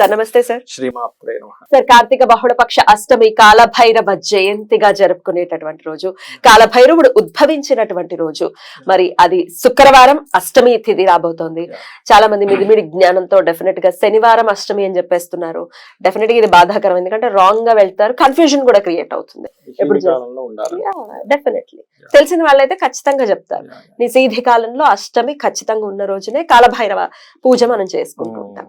Sir నమస్తే sir. శ్రీమాత్రే. Sir Karthika బహుళపక్ష అష్టమి కాలభైరవ జయంతిగా జరుపుకునేటటువంటి రోజు కాలభైరవుడు ఉద్భవించినటువంటి రోజు. మరి అది శుక్రవారం అష్టమి తిథి రాబోతోంది. చాలా మంది మిదిమిడి జ్ఞానంతో డెఫినెట్గా శనివారం అష్టమి అని చెప్పేస్తున్నారు. డెఫినెట్గా ఇది బాధాకరం ఎందుకంటే రాంగ్గా వెళ్తారు కన్ఫ్యూజన్ కూడా క్రియేట్ అవుతుంది. ఎప్పుడు డెఫినెట్లీ తెలిసిన వాళ్ళైతే ఖచ్చితంగా చెప్తారు. నిశీధి కాలంలో అష్టమి ఖచ్చితంగా ఉన్న రోజునే కాలభైరవ పూజ మనం చేసుకుంటూ ఉంటాం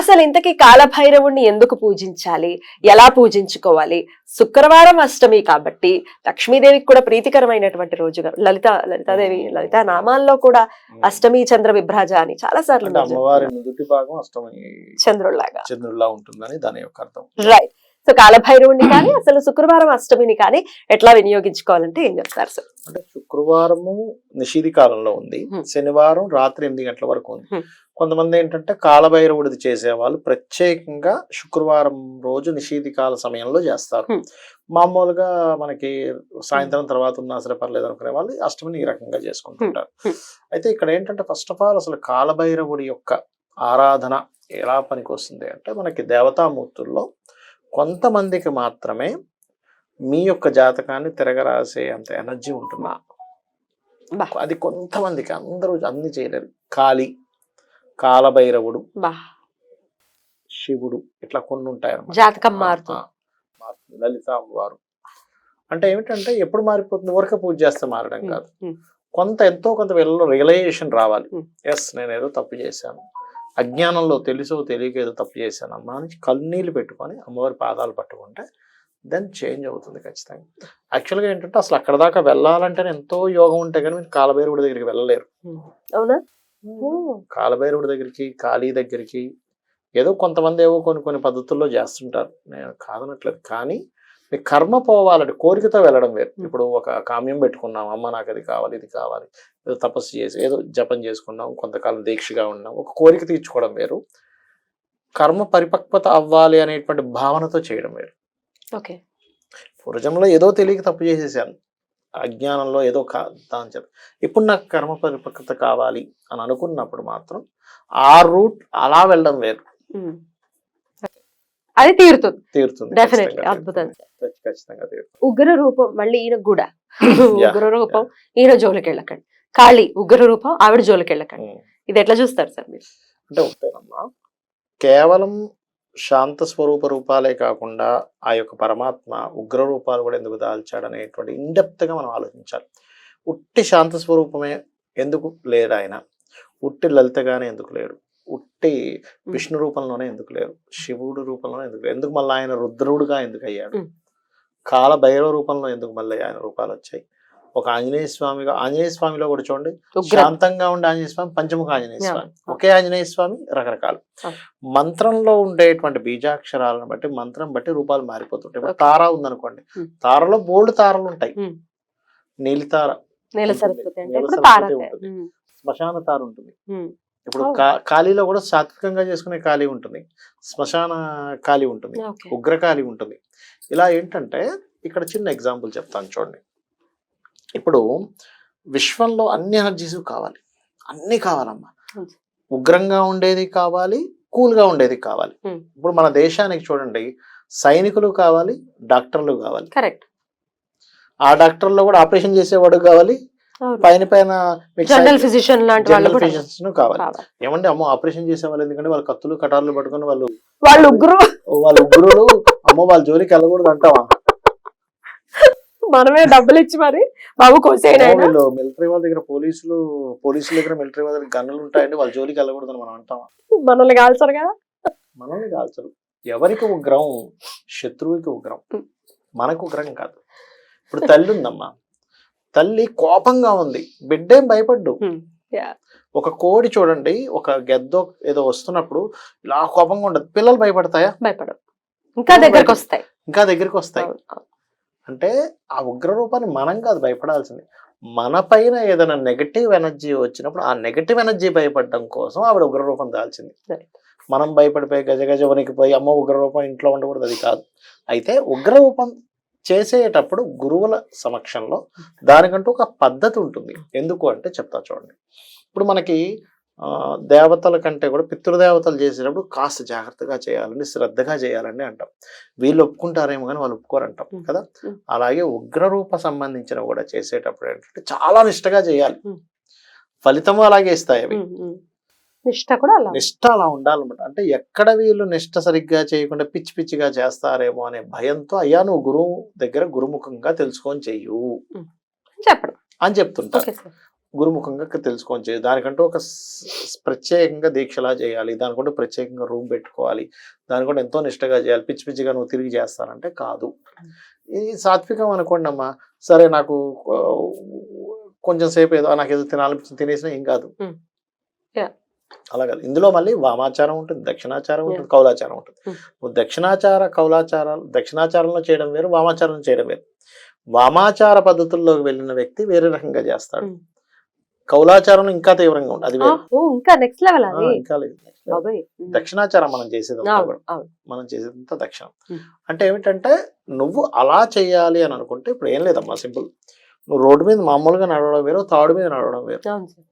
అసలు ఇంతకీ కాలభైరవుణ్ణి ఎందుకు పూజించాలి? ఎలా పూజించుకోవాలి? శుక్రవారం అష్టమి కాబట్టి లక్ష్మీదేవికి కూడా ప్రీతికరమైనటువంటి రోజుగా లలిత లలితాదేవి లలిత నామాల్లో కూడా అష్టమి చంద్ర విభ్రాజ అని చాలా సార్లు అంటే అమ్మవారి నుదుటి భాగం అష్టమి చంద్రుల్లాగా. చంద్రుల్లా ఉంటుందని దాని యొక్క అర్థం. రైట్ సో కాలభైరవుణ్ణి కానీ అసలు శుక్రవారం అష్టమిని కానీ ఎట్లా వినియోగించుకోవాలంటే ఏం చెప్తారు సార్ అంటే శుక్రవారము నిషీధి కాలంలో ఉంది. శనివారం రాత్రి ఎనిమిది గంటల వరకు ఉంది. కొంతమంది ఏంటంటే కాలభైరవుడిది చేసేవాళ్ళు ప్రత్యేకంగా శుక్రవారం రోజు నిషీధి కాల సమయంలో చేస్తారు. మామూలుగా మనకి సాయంత్రం తర్వాత ఉన్నా సరే పర్లేదు అనుకునే వాళ్ళు అష్టమిని ఈ రకంగా చేసుకుంటుంటారు. అయితే ఇక్కడ ఏంటంటే ఫస్ట్ ఆఫ్ ఆల్ అసలు కాలభైరవుడి యొక్క ఆరాధన ఎలా పనికి వస్తుంది అంటే మనకి దేవతామూర్తుల్లో కొంతమందికి మాత్రమే మీ యొక్క జాతకాన్ని తిరగరాసే అంత ఎనర్జీ ఉంటుంది. అది కొంతమందికి అందరూ అన్ని చేయలేరు. కాళి కాలభైరవుడు శివుడు ఇట్లా కొన్ని ఉంటాయి. జాతకం మారుతుంది. లలిత అమ్మవారు అంటే ఏమిటంటే ఎప్పుడు మారిపోతుంది? ఊరక పూజ చేస్తే మారడం కాదు. కొంత ఎంతో కొంత వీళ్ళలో రియలైజేషన్ రావాలి. ఎస్ నేను ఏదో తప్పు చేశాను. అజ్ఞానంలో తెలుసో తెలియక ఏదో తప్పు చేశాను. అమ్మా అని కన్నీళ్ళు పెట్టుకొని అమ్మవారి పాదాలు పట్టుకుంటే దెన్ చేంజ్ అవుతుంది ఖచ్చితంగా. యాక్చువల్గా ఏంటంటే అసలు అక్కడ దాకా వెళ్ళాలంటే ఎంతో యోగం ఉంటే కానీ మీరు కాలభైరవుడి దగ్గరికి వెళ్ళలేరు. అవునా? కాలభైరవుడి దగ్గరికి కాళీ దగ్గరికి ఏదో కొంతమంది ఏవో కొన్ని కొన్ని పద్ధతుల్లో చేస్తుంటారు. నేను కాదనట్లేదు. కానీ కర్మ పోవాలంటే కోరికతో వెళ్ళడం వేరు. ఇప్పుడు ఒక కామ్యం పెట్టుకున్నాం అమ్మ నాకు అది కావాలి ఇది కావాలి ఏదో తపస్సు చేసి ఏదో జపం చేసుకున్నాం కొంతకాలం దీక్షగా ఉన్నాం ఒక కోరిక తీర్చుకోవడం వేరు. కర్మ పరిపక్వత అవ్వాలి అనేటువంటి భావనతో చేయడం వేరు. ఓకే. పూర్వజంలో ఏదో తెలియక తప్పు చేసేసాను. అజ్ఞానంలో ఏదో కా దాని చెప్పి. ఇప్పుడు నాకు కర్మ పరిపక్వత కావాలి అని అనుకున్నప్పుడు మాత్రం ఆ రూట్ అలా వెళ్ళడం వేరు. అది తీరుతుంది. తీరుతుంది. డెఫినెట్లీ అద్భుతం. ఖచ్చితంగా ఉగ్ర రూపం మళ్ళీ ఈయన కూడా ఉగ్ర రూపం ఈయన జోలికి వెళ్ళకండి కాళీ ఉగ్ర రూపం ఆవిడ జోలికి వెళ్ళకండి ఉం. ఇది ఎట్లా చూస్తారు సార్ మీరు? అంటే ఒకటేనమ్మా కేవలం శాంత స్వరూప రూపాలే కాకుండా ఆ యొక్క పరమాత్మ ఉగ్ర రూపాలు కూడా ఎందుకు దాల్చాడు అనేటువంటి ఇండెప్త్గా మనం ఆలోచించాలి. ఉట్టి శాంత స్వరూపమే ఎందుకు లేడు ఆయన ఉట్టి లలితగానే ఎందుకు లేడు? ఉట్టి విష్ణు రూపంలోనే ఎందుకు లేరు శివుడు రూపంలోనే ఎందుకు లేరు ఎందుకు మళ్ళీ ఆయన రుద్రుడుగా ఎందుకు అయ్యాడు. కాల భైరవ రూపంలో ఎందుకు మళ్ళీ ఆయన రూపాలు వచ్చాయి ఒక ఆంజనేయ స్వామిగా ఆంజనేయ స్వామిలో కూడా చూడండి శాంతంగా ఉండే ఆంజనేయ స్వామి పంచముఖ ఆంజనేయ. స్వామి ఒకే ఆంజనేయ స్వామి రకరకాలు. మంత్రంలో ఉండేటువంటి బీజాక్షరాలను బట్టి మంత్రం బట్టి రూపాలు మారిపోతుంటాయి ఇప్పుడు. తార ఉందనుకోండి. తారలో బోల్డ్ తారలు ఉంటాయి. నీలితార నేల. సరస్వతి ఉంటుంది. శ్మశాన తార ఉంటుంది. ఇప్పుడు కాళీలో కూడా సాత్వికంగా చేసుకునే కాళీ ఉంటుంది. శ్మశాన కాళీ ఉంటుంది. ఓకే. ఉగ్రకాళి ఉంటుంది. ఇలా ఏంటంటే ఇక్కడ చిన్న ఎగ్జాంపుల్ చెప్తాను చూడండి. ఇప్పుడు విశ్వంలో అన్ని ఎనర్జీస్ కావాలి. అన్ని కావాలమ్మా. ఉగ్రంగా ఉండేది కావాలి కూల్గా ఉండేది కావాలి. ఇప్పుడు మన దేశానికి చూడండి సైనికులు కావాలి డాక్టర్లు కావాలి. కరెక్ట్. ఆ డాక్టర్లో కూడా ఆపరేషన్ చేసేవాడు కావాలి పైన పైన జనరల్ ఫిజిషియన్ లాంటి వాళ్ళు ఫిజిషియన్స్ కావాలి. ఏమంటే అమ్మో ఆపరేషన్ చేసే వాళ్ళు ఎందుకంటే వాళ్ళు కత్తులు కటార్లు పట్టుకొని వాళ్ళు వాళ్ళు ఉగ్రు వాళ్ళ ఉగ్రులు అమ్మో వాళ్ళ జోలికి వెళ్ళకూడదు అంటావా? మనమే డబ్బులు ఇచ్చి మరి బాబు. వీళ్ళు మిలిటరీ వాళ్ళ దగ్గర పోలీసులు పోలీసుల దగ్గర మిలిటరీ వాళ్ళ దగ్గర గన్నులు ఉంటాయండి వాళ్ళ జోలికి వెళ్ళకూడదని మనం అంటాం మనల్ని కాల్చారు కదా. మనల్ని కాల్చరు. ఎవరికి ఉగ్రం? శత్రువుకి ఉగ్రం. మనకు ఉగ్రం కాదు. ఇప్పుడు తల్లి ఉందమ్మా. తల్లి కోపంగా ఉంది. బిడ్డేం భయపడ్డు. Yeah. ఒక కోడి చూడండి ఒక గెద్దో ఏదో వస్తున్నప్పుడు ఇలా కోపంగా ఉండదు. పిల్లలు భయపడతాయా? భయపడవు ఇంకా దగ్గరకు వస్తాయి. ఇంకా దగ్గరికి వస్తాయి. అంటే ఆ ఉగ్ర రూపాన్ని మనం కాదు భయపడాల్సింది. మన పైన ఏదైనా నెగటివ్ ఎనర్జీ వచ్చినప్పుడు ఆ నెగటివ్ ఎనర్జీ భయపడడం కోసం ఆవిడ ఉగ్ర రూపం దాల్చింది. మనం భయపడిపోయి గజ గజ వణికిపోయి అమ్మ ఉగ్ర రూపం ఇంట్లో ఉండకూడదు అది కాదు. అయితే ఉగ్ర రూపం చేసేటప్పుడు గురువుల సమక్షంలో దానికంటూ ఒక పద్ధతి ఉంటుంది ఎందుకు అంటే చెప్తా చూడండి ఇప్పుడు మనకి దేవతల కంటే కూడా పితృదేవతలు చేసేటప్పుడు కాస్త జాగ్రత్తగా చేయాలండి శ్రద్ధగా చేయాలండి అంటాం వీళ్ళు ఒప్పుకుంటారేమో కానీ వాళ్ళు ఒప్పుకోరంటాం. కదా. అలాగే ఉగ్రరూప సంబంధించిన కూడా చేసేటప్పుడు ఏంటంటే చాలా నిష్టగా చేయాలి. ఫలితము అలాగే ఇస్తాయి అవి. నిష్ట కూడా అలా నిష్ట అలా ఉండాలన్నమాట. అంటే ఎక్కడ వీళ్ళు నిష్ట సరిగ్గా చేయకుండా పిచ్చి పిచ్చిగా చేస్తారేమో అనే భయంతో అయ్యా నువ్వు గురువు దగ్గర గురుముఖంగా తెలుసుకొని చెయ్యు చెప్పడం. అని సార్. గురుముఖంగా తెలుసుకొని చేయు దానికంటూ ఒక ప్రత్యేకంగా దీక్షలా చేయాలి. దానికంటూ ప్రత్యేకంగా రూమ్ పెట్టుకోవాలి. దానికంటూ ఎంతో నిష్టగా చేయాలి. పిచ్చి పిచ్చిగా నువ్వు తిరిగి చేస్తానంటే కాదు. ఇది సాత్వికం అనుకోండి అమ్మా సరే నాకు కొంచెం సేపు ఏదో నాకు ఏదో తినాలనిపించింది తినేసినా ఏం కాదు. అలా కాదు. ఇందులో మళ్ళీ వామాచారం ఉంటుంది దక్షిణాచారం ఉంటుంది. కౌలాచారం ఉంటుంది. Mm. నువ్వు దక్షిణాచార కౌలాచారాలు దక్షిణాచారంలో చేయడం వేరు వామాచారం చేయడం వేరు. వామాచార పద్ధతుల్లోకి వెళ్ళిన వ్యక్తి వేరే రకంగా చేస్తాడు. Mm. కౌలాచారం ఇంకా తీవ్రంగా ఉంటుంది అది ఇంకా నెక్స్ట్ లెవెల్ ఉమ్. దక్షిణాచారం మనం చేసేది మనం చేసేదంతా దక్షిణం. Hmm. అంటే ఏమిటంటే నువ్వు అలా చేయాలి అని అనుకుంటే ఇప్పుడు ఏం లేదమ్మా సింపుల్. నువ్వు రోడ్డు మీద మామూలుగా నడవడం వేరు తాడు మీద నడవడం వేరు.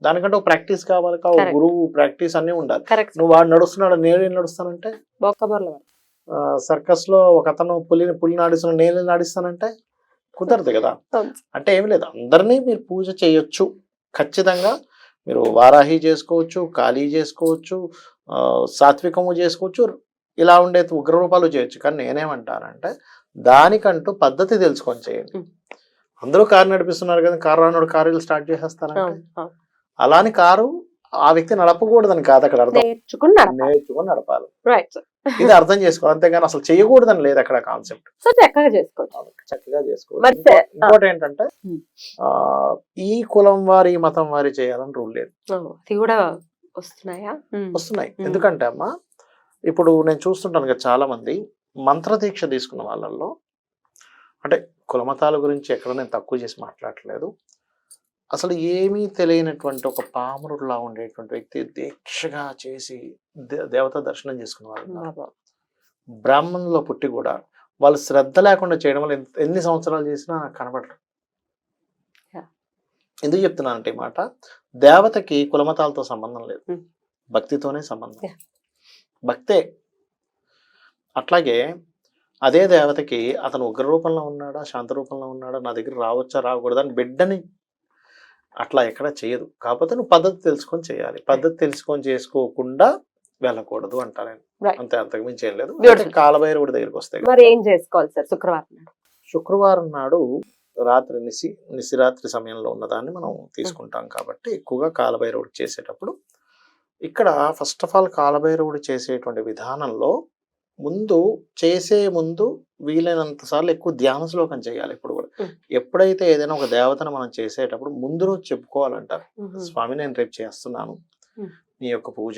దానికంటే ఒక ప్రాక్టీస్ కావాలి కా. గురువు ప్రాక్టీస్ అన్నీ ఉండాలి. నువ్వు వాడు నడుస్తున్నాడు నేను ఏం నడుస్తానంటే సర్కస్లో ఒక అతను పులిని పులి నాడిస్తున్న నేను నాడిస్తానంటే కుదరదు కదా. అంటే ఏమి లేదు. అందరినీ మీరు పూజ చేయొచ్చు. ఖచ్చితంగా మీరు వారాహి చేసుకోవచ్చు కాళీ చేసుకోవచ్చు సాత్వికము చేసుకోవచ్చు ఇలా ఉండే ఉగ్ర రూపాలు చేయొచ్చు. కానీ నేనేమంటానంటే దానికంటూ పద్ధతి తెలుసుకొని చేయండి. అందరూ కారు నడిపిస్తున్నారు కదా కారు రానుడు కారు స్టార్ట్ చేసేస్తారంటే. అవును అవును. అలాని కారు ఆ వ్యక్తి నడపకూడదని కాదు అక్కడ అర్థం. నేర్చుకుని నడపాలి. ఇది అర్థం చేసుకోవాలి అంతేగాని అసలు చేయకూడదని లేదు అక్కడ కాన్సెప్ట్ సో చక్కగా చేసుకోవచ్చు. చక్కగా సే- ఇంకోటి ఏంటంటే ఈ కులం వారి మతం వారి చేయాలని రూల్ లేదు. కూడా వస్తున్నాయా. ఎందుకంటే అమ్మా ఇప్పుడు నేను చూస్తుంటాను కదా చాలా మంది మంత్ర దీక్ష తీసుకున్న వాళ్ళల్లో అంటే కులమతాల గురించి ఎక్కడ నేను తక్కువ చేసి మాట్లాడట్లేదు అసలు ఏమీ తెలియనటువంటి ఒక పామరుడులా ఉండేటువంటి వ్యక్తి దీక్షగా చేసి దే- దేవతా దర్శనం చేసుకున్న వాళ్ళు. బ్రాహ్మణులో పుట్టి కూడా వాళ్ళు శ్రద్ధ లేకుండా చేయడం వల్ల ఎన్ని సంవత్సరాలు చేసినా కనబడరు. ఎందుకు చెప్తున్నానంటే మాట దేవతకి కులమతాలతో సంబంధం లేదు. భక్తితోనే సంబంధం. భక్తే అట్లాగే అదే దేవతకి అతను ఉగ్ర రూపంలో ఉన్నాడా శాంత రూపంలో ఉన్నాడా నా దగ్గర రావచ్చా రాకూడదా అని బిడ్డని అట్లా ఎక్కడ చేయదు. కాకపోతే నువ్వు పద్ధతి తెలుసుకొని చేయాలి. పద్ధతి తెలుసుకొని చేసుకోకుండా వెళ్ళకూడదు అంటా నేను. అంతే అంతకు మించి ఏం లేదు. కాలభైరవుడి దగ్గరికి వస్తాయి మరి ఏం చేసుకోవాలి సార్ శుక్రవారం నాడు? శుక్రవారం నాడు రాత్రి నిసి నిశిరాత్రి సమయంలో ఉన్నదాన్ని మనం తీసుకుంటాం కాబట్టి ఎక్కువగా కాలభైరవుడు చేసేటప్పుడు ఇక్కడ ఫస్ట్ ఆఫ్ ఆల్ కాలభైరవుడు చేసేటువంటి విధానంలో ముందు చేసే ముందు వీలైనంత సార్లు ఎక్కువ ధ్యాన శ్లోకం చేయాలి ఇప్పుడు కూడా. ఎప్పుడైతే ఏదైనా ఒక దేవతను మనం చేసేటప్పుడు ముందు రోజు చెప్పుకోవాలంటారు. స్వామి నేను రేపు చేస్తున్నాను. నీ యొక్క పూజ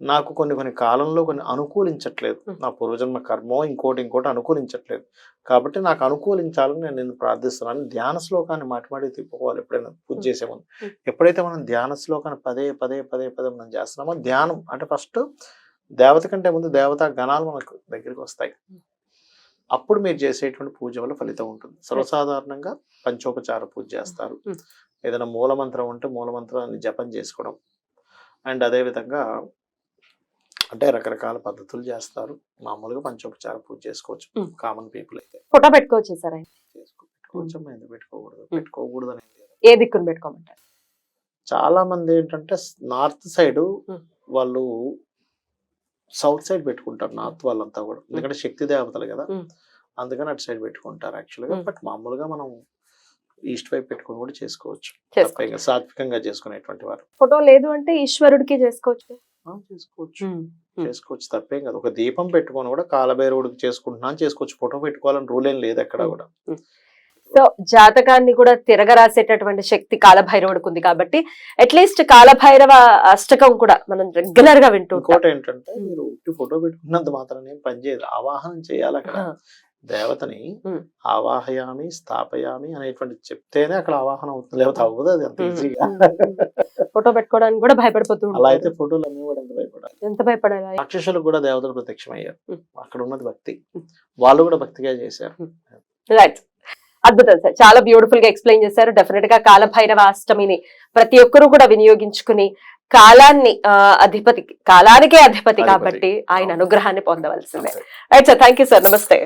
నాకు కొన్ని కొన్ని కాలంలో కొన్ని అనుకూలించట్లేదు. నా పూర్వజన్మ కర్మో ఇంకోటి ఇంకోటి అనుకూలించట్లేదు కాబట్టి నాకు అనుకూలించాలని నేను నిన్ను ప్రార్థిస్తున్నాను ధ్యాన శ్లోకాన్ని మాటి మాటి తిప్పుకోవాలి ఎప్పుడైనా పూజ. చేసే ముందు. ఎప్పుడైతే మనం ధ్యాన శ్లోకాన్ని పదే పదే పదే పదే మనం చేస్తున్నామో ధ్యానం అంటే ఫస్ట్ దేవత కంటే ముందు దేవతా గణాలు మనకు దగ్గరికి వస్తాయి. అప్పుడు మీరు చేసేటువంటి పూజ వల్ల ఫలితం ఉంటుంది. సర్వసాధారణంగా పంచోపచార పూజ చేస్తారు. ఏదైనా మూలమంత్రం ఉంటే మూలమంత్రాన్ని జపం చేసుకోవడం. అండ్ అదేవిధంగా అంటే రకరకాల పద్ధతులు చేస్తారు. మామూలుగా పంచోపచార పూజ చేసుకోవచ్చు. కామన్ పీపుల్ అయితే. ఫోటో పెట్టుకోవచ్చు సార్ పెట్టుకోవచ్చు? ఎందుకు పెట్టుకోకూడదు. పెట్టుకోకూడదు అనేది. ఏ దిక్కును పెట్టుకోమంటారు? చాలా మంది ఏంటంటే నార్త్ సైడ్. వాళ్ళు సౌత్ సైడ్ పెట్టుకుంటారు నార్త్ వాళ్ళంతా కూడా. ఎందుకంటే శక్తి దేవతలు కదా. అందుకని అటు సైడ్ పెట్టుకుంటారు యాక్చువల్గా. బట్ మామూలుగా మనం ఈస్ట్ వైపు పెట్టుకుని కూడా చేసుకోవచ్చు. సాత్వికంగా చేసుకునేటువంటి వారు. ఫోటో లేదు అంటే ఈశ్వరుడికి చేసుకోవచ్చు. చేసుకోవచ్చు. చేసుకోవచ్చు తప్పేం కదా. ఒక దీపం పెట్టుకొని కూడా కాలభైరవుడికి చేసుకుంటున్నా చేసుకోవచ్చు. ఫోటో పెట్టుకోవాలని రూల్ ఏం లేదు ఎక్కడ Mm. కూడా. సో జాతకాన్ని కూడా తిరగరాసేటటువంటి శక్తి కాలభైరవుడికి ఉంది కాబట్టి అట్లీస్ట్ కాలభైరవ అష్టకం కూడా మనం రెగ్యులర్గా వింటూ ఇంకోటి ఏంటంటే మీరు ఫోటో పెట్టుకున్నంత మాత్రం ఏం పనిచేయదు ఆవాహనం చేయాలి అక్కడ. దేవతని. ఆవాహయామి స్థాపయామి అనేటువంటి చెప్తేనే అక్కడ ఆవాహనం అవుతుంది. లేకపోతే అవ్వదు అది అంత. ఈజీగా ఫోటో పెట్టుకోవడానికి కూడా భయపడిపోతూ అలా అయితే ఫోటోలు అమ్మేవాడు ఎంత భయపడాలి? ఎంత భయపడాలి? రాక్షసులకు కూడా దేవతలు ప్రత్యక్షమయ్యారు. అక్కడ ఉన్నది భక్తి. వాళ్ళు కూడా భక్తిగా చేశారు. రైట్ అద్భుతం సార్ చాలా బ్యూటిఫుల్గా ఎక్స్ప్లెయిన్ చేశారు డెఫినెట్గా కాలభైరవ అష్టమిని ప్రతి ఒక్కరూ కూడా వినియోగించుకుని కాలాన్ని అధిపతి కాలానికే అధిపతి. కాబట్టి ఆయన. అనుగ్రహాన్ని పొందవలసిందే. Right sir thank you sir నమస్తే.